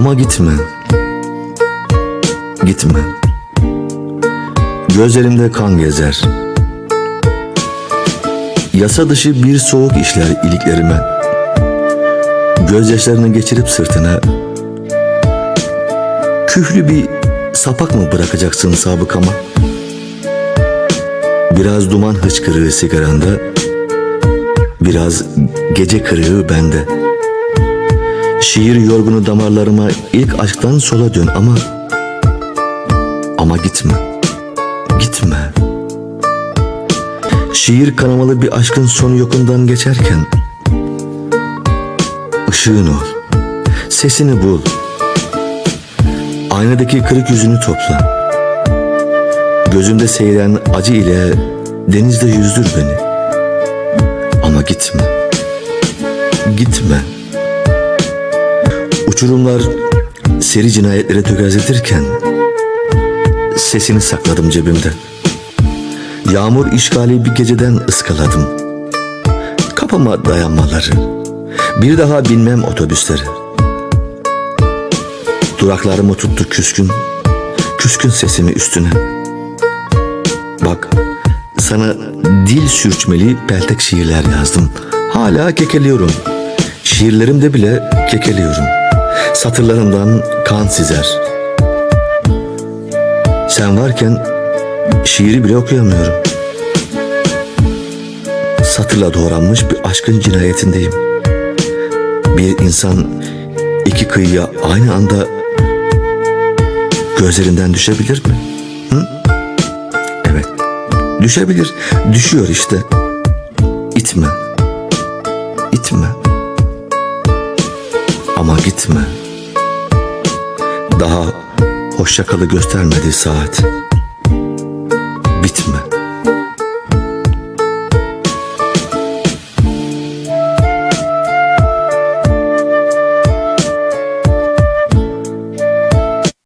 Ama gitme. Gitme. Gözlerimde kan gezer. Yasa dışı bir soğuk işler iliklerime. Gözyaşlarını geçirip sırtına küflü bir sapak mı bırakacaksın sabıkama? Biraz duman hıçkırığı sigaranda, biraz gece kırığı bende. Şiir yorgunu damarlarıma ilk aşktan sola dön ama ama gitme. Gitme. Şiir kanamalı bir aşkın sonu yokundan geçerken ışığın ol. Sesini bul. Aynadaki kırık yüzünü topla. Gözümde seyren acı ile denizde yüzdür beni. Uçurumlar seri cinayetlere tökezletirken sesini sakladım cebimde. Yağmur işgali bir geceden ıskaladım. Kapama dayanmaları. Bir daha binmem otobüslere. Duraklarımı tuttu küskün, küskün sesimi üstüne. Bak, sana dil sürçmeli peltek şiirler yazdım. Hala kekeliyorum. Şiirlerimde bile kekeliyorum. Satırlarımdan kan sizer. Sen varken şiiri bile okuyamıyorum. Satırla doğranmış bir aşkın cinayetindeyim. Bir insan iki kıyıya aynı anda gözlerinden düşebilir mi? Hı? Evet, düşebilir. Düşüyor işte. İtme. İtme. Ama gitme. Daha hoşça kalı göstermedi saat. Bitme.